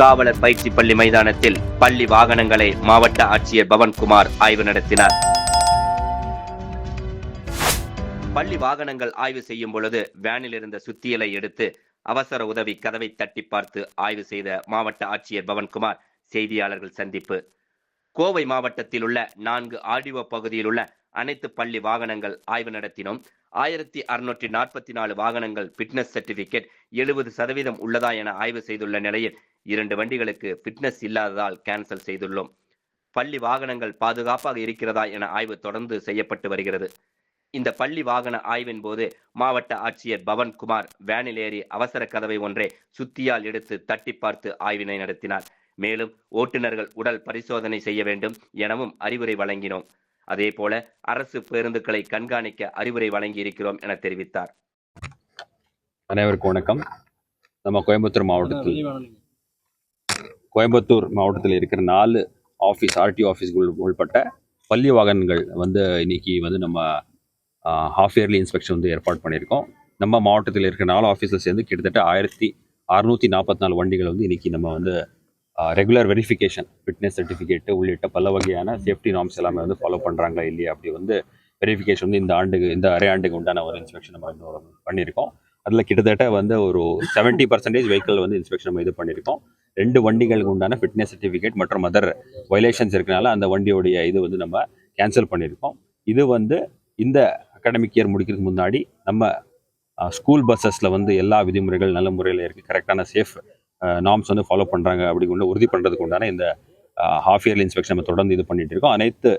காவலர் பயிற்சி பள்ளி மைதானத்தில் பள்ளி வாகனங்களை மாவட்ட ஆட்சியர் பவன்குமார் ஆய்வு நடத்தினார். பள்ளி வாகனங்கள் ஆய்வு செய்யும் பொழுது வேனில் இருந்த சுத்தியலை எடுத்து அவசர உதவி கதவை தட்டி பார்த்து ஆய்வு செய்த மாவட்ட ஆட்சியர் பவன்குமார் செய்தியாளர்கள் சந்திப்பு. கோவை மாவட்டத்தில் உள்ள நான்கு ஆர்டிஓ பகுதியில் உள்ள அனைத்து பள்ளி வாகனங்கள் ஆய்வு நடத்தினோம். ஆயிரத்தி அறுநூற்றி நாற்பத்தி நாலு வாகனங்கள் பிட்னஸ் சர்டிபிகேட் எழுபது சதவீதம் உள்ளதா என ஆய்வு செய்துள்ள நிலையில் இரண்டு வண்டிகளுக்கு ஃபிட்னஸ் இல்லாததால் கேன்சல் செய்துள்ளோம். பள்ளி வாகனங்கள் பாதுகாப்பாக இருக்கிறதா என ஆய்வு தொடர்ந்து செய்யப்பட்டு வருகிறது. இந்த பள்ளி வாகன ஆய்வின் போது மாவட்ட ஆட்சியர் பவன்குமார் வேனில் ஏறி அவசர கதவை ஒன்றை சுத்தியால் எடுத்து தட்டி பார்த்து ஆய்வினை நடத்தினார். மேலும் ஓட்டுநர்கள் உடல் பரிசோதனை செய்ய வேண்டும் எனவும் அறிவுரை வழங்கினோம். அதே போல அரசு பேருந்துகளை கண்காணிக்க அறிவுரை வழங்கி இருக்கிறோம் என தெரிவித்தார். அனைவருக்கும் வணக்கம். நம்ம கோயம்புத்தூர் மாவட்டத்தில் கோயம்புத்தூர் மாவட்டத்தில் இருக்கிற நாலு ஆஃபீஸ் ஆர்டிஓ ஆஃபீஸ்கள் உள்பட்ட பள்ளி வாகனங்கள் வந்து இன்னைக்கு வந்து நம்ம ஹாஃப் இயர்லி இன்ஸ்பெக்ஷன் வந்து ஏற்பாடு பண்ணியிருக்கோம். நம்ம மாவட்டத்தில் இருக்கிற நாலு ஆஃபீஸில் சேர்ந்து கிட்டத்தட்ட ஆயிரத்தி அறுநூற்றி நாற்பத்தி நாலு வண்டிகள் வந்து இன்றைக்கி நம்ம வந்து ரெகுலர் வெரிஃபிகேஷன் ஃபிட்னஸ் சர்டிஃபிகேட்டு உள்ளிட்ட பல வகையான சேஃப்டி நார்ம்ஸ் எல்லாமே வந்து ஃபாலோ பண்ணுறாங்களா இல்லையா அப்படி வந்து வெரிஃபிகேஷன் வந்து இந்த ஆண்டுக்கு இந்த அரை ஆண்டுக்கு உண்டான ஒரு இன்ஸ்பெக்ஷன் நம்ம பண்ணியிருக்கோம். அதில் கிட்டத்தட்ட வந்து ஒரு செவன்ட்டி பர்சன்டேஜ் வெஹிக்கிள் வந்து இன்ஸ்பெக்ஷன் நம்ம இது பண்ணியிருக்கோம். ரெண்டு வண்டிகளுக்கு உண்டான ஃபிட்னஸ் சர்டிஃபிகேட் மற்றும் அதர் வயலேஷன்ஸ் இருக்கனால அந்த வண்டியோடைய இது வந்து நம்ம கேன்சல் பண்ணியிருக்கோம். இது வந்து இந்த அகாடமிக் இயர் முடிக்கிறதுக்கு முன்னாடி நம்ம ஸ்கூல் பஸ்ஸஸில் வந்து எல்லா விதிமுறைகள் நல்ல முறையில் இருக்குது கரெக்டான சேஃப் நார்ம்ஸ் வந்து ஃபாலோ பண்ணுறாங்க அப்படின்னு உறுதி பண்ணுறதுக்கு உண்டான இந்த ஹாஃப் இயர்லி இன்ஸ்பெக்ஷன் நம்ம தொடர்ந்து இது பண்ணிகிட்டு இருக்கோம். அனைத்து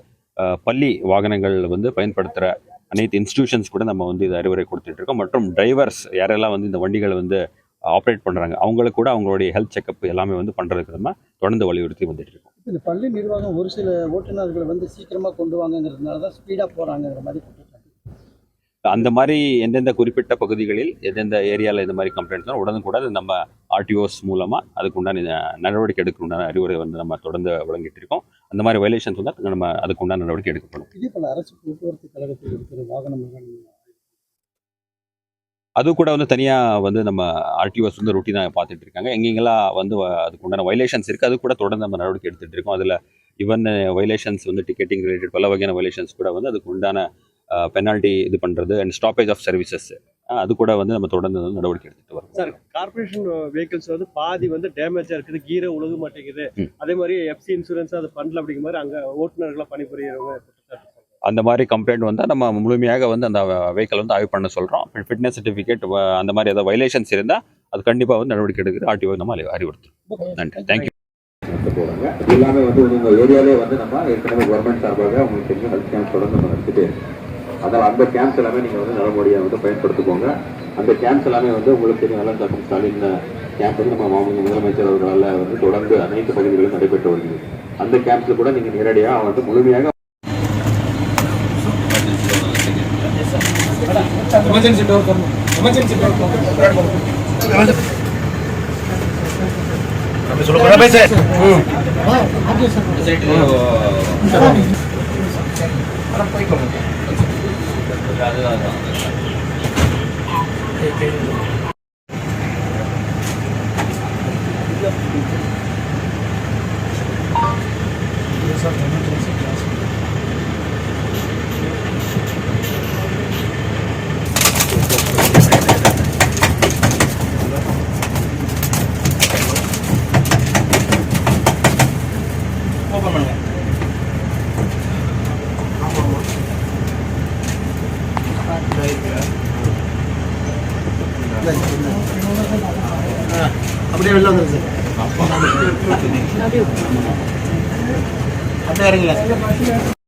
பள்ளி வாகனங்கள் வந்து பயன்படுத்துகிற அனைத்து இன்ஸ்டிடியூஷன்ஸ் கூட நம்ம வந்து இது அறிவுரை கொடுத்துட்டு இருக்கோம் மற்றும் டிரைவர்ஸ் யாரெல்லாம் வந்து இந்த வண்டிகளை வந்து ஆப்ரேட் பண்ணுறாங்க அவங்களுக்கு கூட அவங்களுடைய ஹெல்த் செக்அப் எல்லாமே வந்து பண்ணுறதுக்கு நம்ம தொடர்ந்து வலியுறுத்தி வந்துட்டு இருக்கோம் இந்த பள்ளி நிர்வாகம் ஒரு சில ஓட்டுநர்களை வந்து சீக்கிரமா கொண்டு வாங்கங்கிறதுனால தான் ஸ்பீடா போறாங்கிற மாதிரி அந்த மாதிரி எந்தெந்த குறிப்பிட்ட பகுதிகளில் எந்தெந்த ஏரியாவில் இந்த மாதிரி கம்ப்ளைண்ட்ஸ் உடனுக்குடன் நம்ம ஆர்டிஓஸ் மூலமாக அதுக்கு உண்டான இந்த நடவடிக்கை எடுக்க உண்டான அறிவுரை வந்து நம்ம தொடர்ந்து வழங்கிட்டு இருக்கோம் அந்த மாதிரி வயலேஷன்ஸ் வந்து நம்ம அதுக்கு உண்டான நடவடிக்கை எடுக்கப்படும். இதே போல அரசு போக்குவரத்து கழகத்தில் இருக்கிற வாகனம் அது கூட வந்து தனியாக வந்து நம்ம ஆர்டிஓஸ் வந்து ரொட்டீனாக பார்த்துட்டு இருக்காங்க. எங்கெங்கெல்லாம் வந்து அதுக்கு உண்டான வயலேஷன்ஸ் இருக்குது அது கூட தொடர்ந்து நம்ம நடவடிக்கை எடுத்துகிட்டு இருக்கோம். அதில் ஈவன் வயலேஷன்ஸ் வந்து டிக்கெட்டிங் ரிலேட்டட் பல வகையான வயலேஷன்ஸ் கூட வந்து அதுக்கு உண்டான பெனால்ட்டி இது பண்ணுறது அண்ட் ஸ்டாப்பேஜ் ஆஃப் சர்வீசஸ் அது கூட வந்து நம்ம தொடர்ந்து வந்து நடவடிக்கை எடுத்துகிட்டு வரோம். சார் கார்பரேஷன் வெஹிக்கிள்ஸ் வந்து பாதி வந்து டேமேஜா இருக்குது. கீரை உழுக மாட்டேங்குது. அதே மாதிரி எஃப்சி இன்சூரன்ஸ் அது பண்ணல அப்படிங்கிற மாதிரி அங்க ஓட்டுநர்களா சொல்றாங்க. அந்த மாதிரி கம்ப்ளைண்ட் வந்தால் நம்ம முழுமையாக வந்து அந்த வெஹிக்கல் வந்து ஆய்வு பண்ண சொல்கிறோம் ஃபிட்னஸ் சர்டிஃபிகேட் அந்த மாதிரி ஏதாவது வயலேஷன்ஸ் இருந்தால் அது கண்டிப்பாக வந்து நடவடிக்கை எடுக்கிற ஆர்டிஓ நம்ம அறி- அறிவுறுத்துறோம். நன்றி. தேங்க்யூ போடுறாங்க இது எல்லாமே வந்து உங்க ஏரியாலே வந்து நம்ம ஏற்கனவே கவர்மெண்ட் சார்பாக உங்களுக்கு தெரியும் ஹெல்த் கேம்ப் தொடர்ந்து நம்ம நடத்திட்டே அதனால் அந்த கேம்ப்ஸ் எல்லாமே நீங்கள் வந்து நல்லபடியாக வந்து பயன்படுத்திக்கோங்க. அந்த கேம்ப்ஸ் எல்லாமே வந்து உங்களுக்கு தெரியும் நல்லா டாக்டர் ஸ்டாலின் கேம்ப் வந்து நம்ம மாநில முதலமைச்சர் அவர்களால் வந்து தொடர்ந்து அனைத்து பகுதிகளிலும் நடைபெற்று வருகிறது. அந்த கேம்ப்ஸில் கூட நீங்கள் நேரடியாக வந்து முழுமையாக ஓப்பன் பண்ணுங்க அப்படியே வெளில வந்துருச்சு அப்படியே இறங்கல